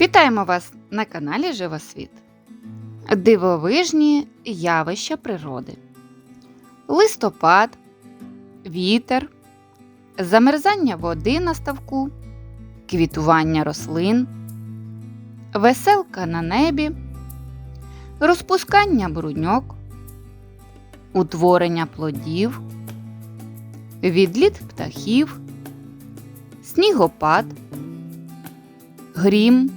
Вітаємо вас на каналі Живосвіт. Дивовижні явища природи. Листопад, вітер, замерзання води на ставку, квітування рослин, веселка на небі, розпускання брудньок, утворення плодів, відліт птахів, снігопад, грім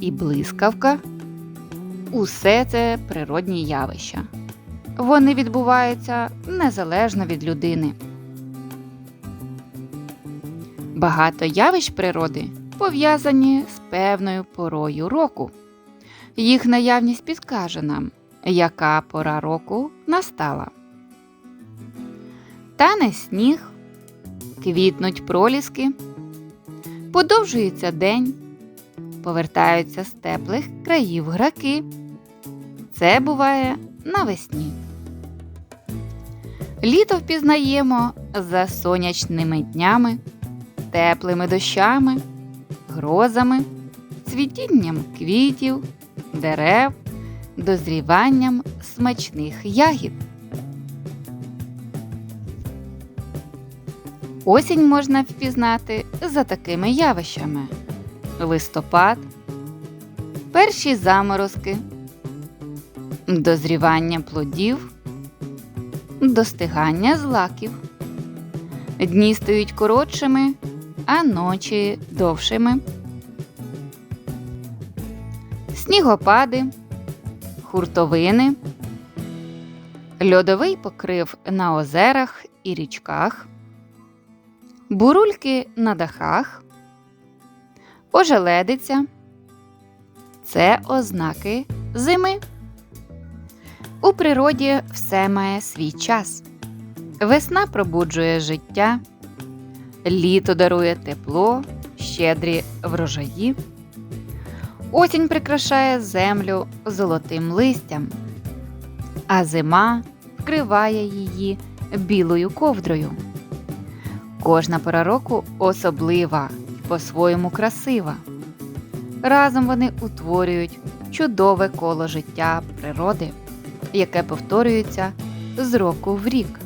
і блискавка усе це природні явища. Вони відбуваються незалежно від людини. Багато явищ природи пов'язані з певною порою року. Їх наявність підкаже нам, яка пора року настала. Тане сніг, квітнуть проліски, подовжується день, повертаються з теплих країв граки. Це буває навесні. Літо впізнаємо за сонячними днями, теплими дощами, грозами, цвітінням квітів, дерев, дозріванням смачних ягід. Осінь можна впізнати за такими явищами: листопад, перші заморозки, дозрівання плодів, достигання злаків. Дні стають коротшими, а ночі довшими. Снігопади, хуртовини, льодовий покрив на озерах і річках, бурульки на дахах, ожеледиця це ознаки зими. У природі все має свій час. Весна пробуджує життя, літо дарує тепло, щедрі врожаї. Осінь прикрашає землю золотим листям, а зима вкриває її білою ковдрою. Кожна пора року особлива по-своєму красива. Разом вони утворюють чудове коло життя природи, яке повторюється з року в рік.